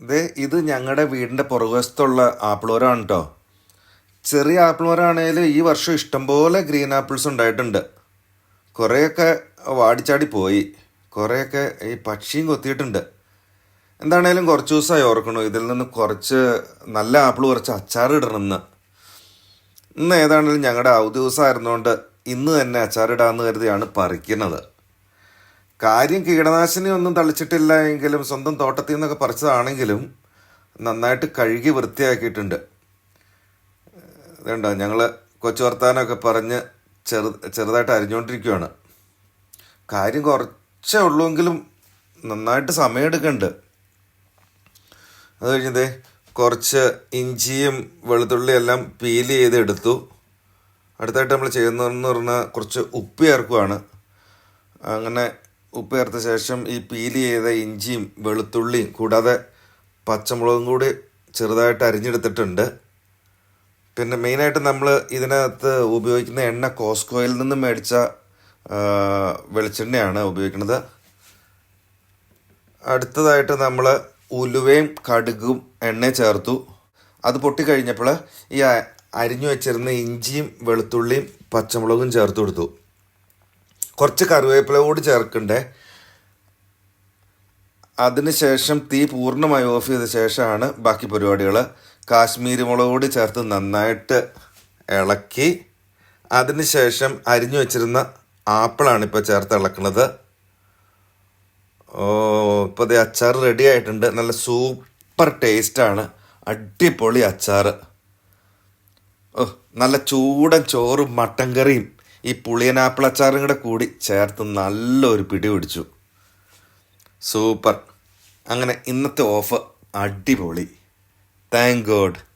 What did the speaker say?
ദേ ഇത് ഞങ്ങളുടെ വീടിന്റെ പുറകുവശത്തുള്ള ആപ്പിളോരാണ് കേട്ടോ ചെറിയ ആപ്പിളോരാണേലും ഈ വർഷം ഇഷ്ടംപോലെ ഗ്രീൻ ആപ്പിൾസ് ഉണ്ടായിട്ടുണ്ട്. കുറേയൊക്കെ വാടിച്ചാടി പോയി. കുറേയൊക്കെ ഈ പക്ഷിയും കൊത്തിയിട്ടുണ്ട്. എന്താണേലും കുറച്ച് ദിവസമായി ഓർക്കണു ഇതിൽ നിന്ന് കുറച്ച് നല്ല ആപ്പിൾ കുറച്ച് അച്ചാർ ഇടണമെന്ന് ഇന്ന് ഏതാണേലും ഞങ്ങളുടെ അവധി ദിവസമായിരുന്നുകൊണ്ട് ഇന്ന് തന്നെ അച്ചാറിടാമെന്ന് കരുതിയാണ് പറിക്കുന്നത്. കാര്യം കീടനാശിനി ഒന്നും തളിച്ചിട്ടില്ല എങ്കിലും സ്വന്തം തോട്ടത്തിൽ നിന്നൊക്കെ പറിച്ചതാണെങ്കിലും നന്നായിട്ട് കഴുകി വൃത്തിയാക്കിയിട്ടുണ്ട്. ഇതുണ്ടോ? ഞങ്ങൾ കൊച്ചു വർത്താനമൊക്കെ പറഞ്ഞ് ചെറു ചെറുതായിട്ട് അരിഞ്ഞുകൊണ്ടിരിക്കുകയാണ് കാര്യം കുറച്ചേ ഉള്ളൂവെങ്കിലും നന്നായിട്ട് സമയമെടുക്കുന്നുണ്ട് അത് കഴിഞ്ഞതേ കുറച്ച് ഇഞ്ചിയും വെളുത്തുള്ളിയും എല്ലാം പീൽ ചെയ്ത് എടുത്തു അടുത്തായിട്ട് നമ്മൾ ചെയ്യുന്നതെന്ന് പറഞ്ഞാൽ കുറച്ച് ഉപ്പ് ചേർക്കുവാണ്. അങ്ങനെ ഉപ്പ് ചേർത്ത ശേഷം ഈ പീൽ ചെയ്ത ഇഞ്ചിയും വെളുത്തുള്ളിയും കൂടാതെ പച്ചമുളകും കൂടി ചെറുതായിട്ട് അരിഞ്ഞെടുത്തിട്ടുണ്ട്. പിന്നെ മെയിനായിട്ട് നമ്മൾ ഇതിനകത്ത് ഉപയോഗിക്കുന്ന എണ്ണ കോസ്കോയിൽ നിന്ന് മേടിച്ച വെളിച്ചെണ്ണയാണ് ഉപയോഗിക്കുന്നത്. അടുത്തതായിട്ട് നമ്മൾ ഉലുവയും കടുകും എണ്ണ ചേർത്തു. അത് പൊട്ടിക്കഴിഞ്ഞപ്പോൾ ഈ അരിഞ്ഞു വെച്ചിരുന്ന ഇഞ്ചിയും വെളുത്തുള്ളിയും പച്ചമുളകും ചേർത്ത് കൊടുത്തു. കുറച്ച് കറിവേപ്പില കൂടി ചേർക്കണ്ടേ? അതിനുശേഷം തീ പൂർണമായി ഓഫ് ചെയ്ത ശേഷമാണ് ബാക്കി പരിപാടികൾ. കാശ്മീരി മുളക് കൂടി ചേർത്ത് നന്നായിട്ട് ഇളക്കി. അതിനുശേഷം അരിഞ്ഞു വെച്ചിരുന്ന ആപ്പിളാണ് ഇപ്പോൾ ചേർത്ത് ഇളക്കുന്നത്. ഓ ഇപ്പോൾ ദേ അച്ചാർ റെഡി ആയിട്ടുണ്ട്. നല്ല സൂപ്പർ ടേസ്റ്റാണ് അടിപൊളി അച്ചാർ. ഓ നല്ല ചൂടൻ ചോറും മട്ടൻ കറിയും. ഈ പുളിയൻ ആപ്പിൾ അച്ചാറും കൂടെ കൂടി ചേർത്ത് നല്ലൊരു പിടി പിടിച്ചു. സൂപ്പർ. അങ്ങനെ ഇന്നത്തെ ഓഫ് അടിപൊളി. Thank God